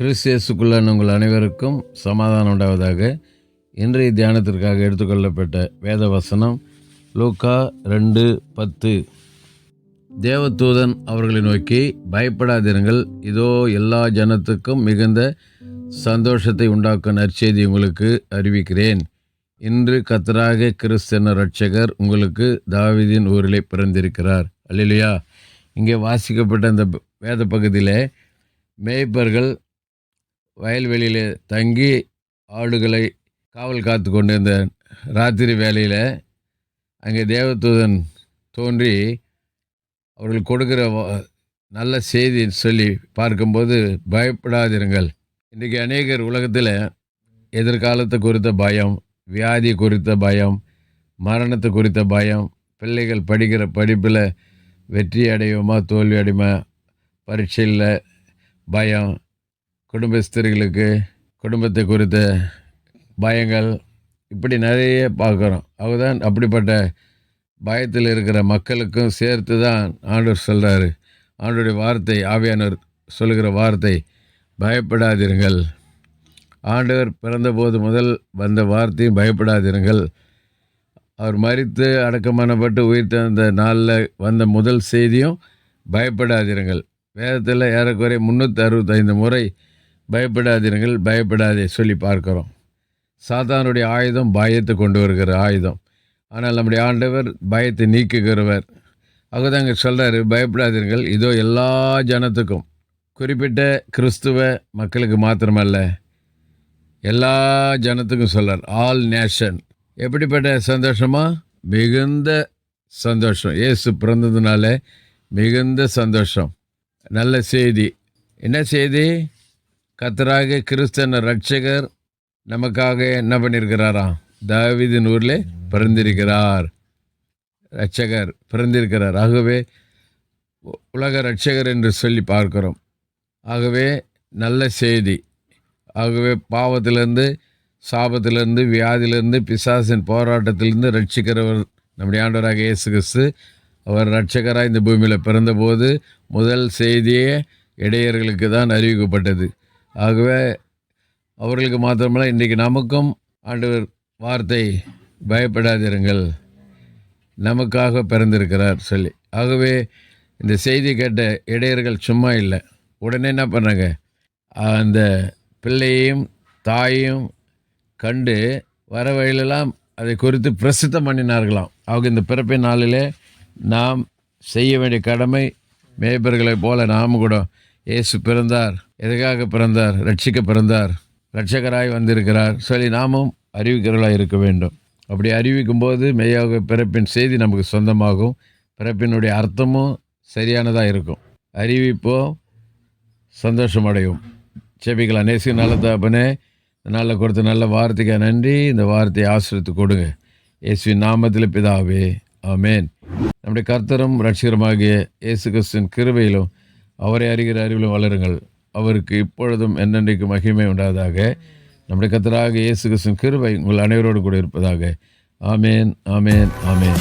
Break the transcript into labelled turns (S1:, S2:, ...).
S1: கிறிஸ்தியசுக்குள்ளான உங்கள் அனைவருக்கும் சமாதானம் உண்டாவதாக. இன்றைய தியானத்திற்காக எடுத்துக்கொள்ளப்பட்ட வேத வசனம் லூக்கா ரெண்டு பத்து. தேவதூதன் அவர்களை நோக்கி பயப்படாதிருங்கள் இதோ எல்லா ஜனத்துக்கும் மிகுந்த சந்தோஷத்தை உண்டாக்கும் நற்செய்தி உங்களுக்கு அறிவிக்கிறேன். இன்று கத்தராக கிறிஸ்தன ரட்சகர் உங்களுக்கு தாவிதின் ஊரிலே பிறந்திருக்கிறார். அல்லையா இங்கே வாசிக்கப்பட்ட இந்த வேத பகுதியில் மேய்ப்பர்கள் வயல்வெளியில் தங்கி ஆடுகளை காவல் காத்து கொண்டிருந்த ராத்திரி வேலையில் அங்கே தேவதூதன் தோன்றி அவர்கள் கொடுக்குற நல்ல செய்தி சொல்லி பார்க்கும்போது பயப்படாதிருங்கள். இன்றைக்கி அநேகர் உலகத்தில் எதிர்காலத்தை குறித்த பயம் வியாதி குறித்த பயம் மரணத்தை குறித்த பயம் பிள்ளைகள் படிக்கிற படிப்பில் வெற்றி அடையுமா தோல்வி அடையுமா பரீட்சையில் பயம் குடும்பஸ்தர்களுக்கு குடும்பத்தை குறித்த பயங்கள் இப்படி நிறைய பார்க்குறோம். அவதான் அப்படிப்பட்ட பயத்தில் இருக்கிற மக்களுக்கும் சேர்த்து தான் ஆண்டவர் சொல்கிறாரு ஆண்டோடைய வார்த்தை ஆவியானவர் சொல்லுகிற வார்த்தை பயப்படாதிருங்கள் ஆண்டவர் பிறந்தபோது முதல் வந்த வார்த்தையும் பயப்படாதிருங்கள் அவர் மறித்து அடக்கமானப்பட்டு உயிர் தந்த நாளில் வந்த முதல் செய்தியும் பயப்படாதிருங்கள் வேதத்தில் ஏறக்குறைய முந்நூற்றி அறுபத்தைந்து முறை பயப்படாதீர்கள் பயப்படாதே சொல்லி பார்க்கிறோம். சாத்தானுடைய ஆயுதம் பயத்தை கொண்டு வருகிற ஆயுதம். ஆனால் நம்முடைய ஆண்டவர் பயத்தை நீக்குகிறவர். அவர் தாங்க சொல்கிறாரு பயப்படாதீர்கள் இதோ எல்லா ஜனத்துக்கும் குறிப்பிட்ட கிறிஸ்துவ மக்களுக்கு மாத்திரமல்ல எல்லா ஜனத்துக்கும் சொல்கிறார் ஆல் நேஷன் எப்படிப்பட்ட சந்தோஷமா? மிகுந்த சந்தோஷம். இயேசு பிறந்ததுனால மிகுந்த சந்தோஷம். நல்ல செய்தி. என்ன செய்தி? கத்தராக கிறிஸ்தன ரட்சகர் நமக்காக என்ன பண்ணியிருக்கிறாரா தாவிதின் ஊரில் பிறந்திருக்கிறார். ரட்சகர் பிறந்திருக்கிறார். ஆகவே உ- உலக ரட்சகர் என்று சொல்லி பார்க்கிறோம். ஆகவே நல்ல செய்தி. ஆகவே பாவத்திலேருந்து சாபத்திலேருந்து வியாதியிலேருந்து பிசாசின் போராட்டத்திலிருந்து ரட்சிக்கிறவர் நம்முடைய ஆண்டவராக இயேசு கிறிஸ்து அவர் ரட்சகராக இந்த பூமியில் பிறந்தபோது முதல் செய்தியே இடையர்களுக்கு தான் அறிவிக்கப்பட்டது. ஆகவே அவர்களுக்கு மாத்திரமல்ல இன்றைக்கு நமக்கும் ஆண்டவர் வார்த்தை பயப்படாதிருங்கள். நமக்காக பிறந்திருக்கிறார் சொல்லி. ஆகவே இந்த செய்தி கேட்ட இடையர்கள் சும்மா இல்லை. உடனே என்ன பண்ணாங்க அந்த பிள்ளையையும் தாயும் கண்டு வர வழியிலெல்லாம் அதை குறித்து பிரசித்தம் பண்ணினார்களாம். அவங்க இந்த பிறப்பின் நாளிலே நாம் செய்ய வேண்டிய கடமை மேய்ப்பர்களைப் போல நாம் கூட இயேசு பிறந்தார். எதுக்காக பிறந்தார்? ரட்சிக்க பிறந்தார். ரட்சகராய் வந்திருக்கிறார். சொல்லி நாமும் அறிவிக்கிறவர்களாக இருக்க வேண்டும். அப்படி அறிவிக்கும் போது மெய்யாக பிறப்பின் செய்தி நமக்கு சொந்தமாகும். பிறப்பினுடைய அர்த்தமும் சரியானதாக இருக்கும். அறிவிப்போம் சந்தோஷமடையும். செபிக்கலாம் நேசி நல்ல தகப்பனே நல்ல கொடுத்த நல்ல வார்த்தைக்கு நன்றி. இந்த வார்த்தையை ஆசிரியத்து கொடுங்க. இயேசுவின் நாமத்தில் பிதாவே. ஆமேன். நம்முடைய கர்த்தரும் ரட்சகருமாகிய இயேசு கிறிஸ்துவின் கிருபையிலும் அவரை அறிகிற அறிவிலும் வளருங்கள். அவருக்கு இப்பொழுதும் என்னென்றைக்கு மகிமை உண்டாவதாக நம்முடைய கத்தராக இயேசு கிருஷ்ணன் கிருவை உங்கள் அனைவரோடு கூட இருப்பதாக. ஆமேன் ஆமேன் ஆமேன்.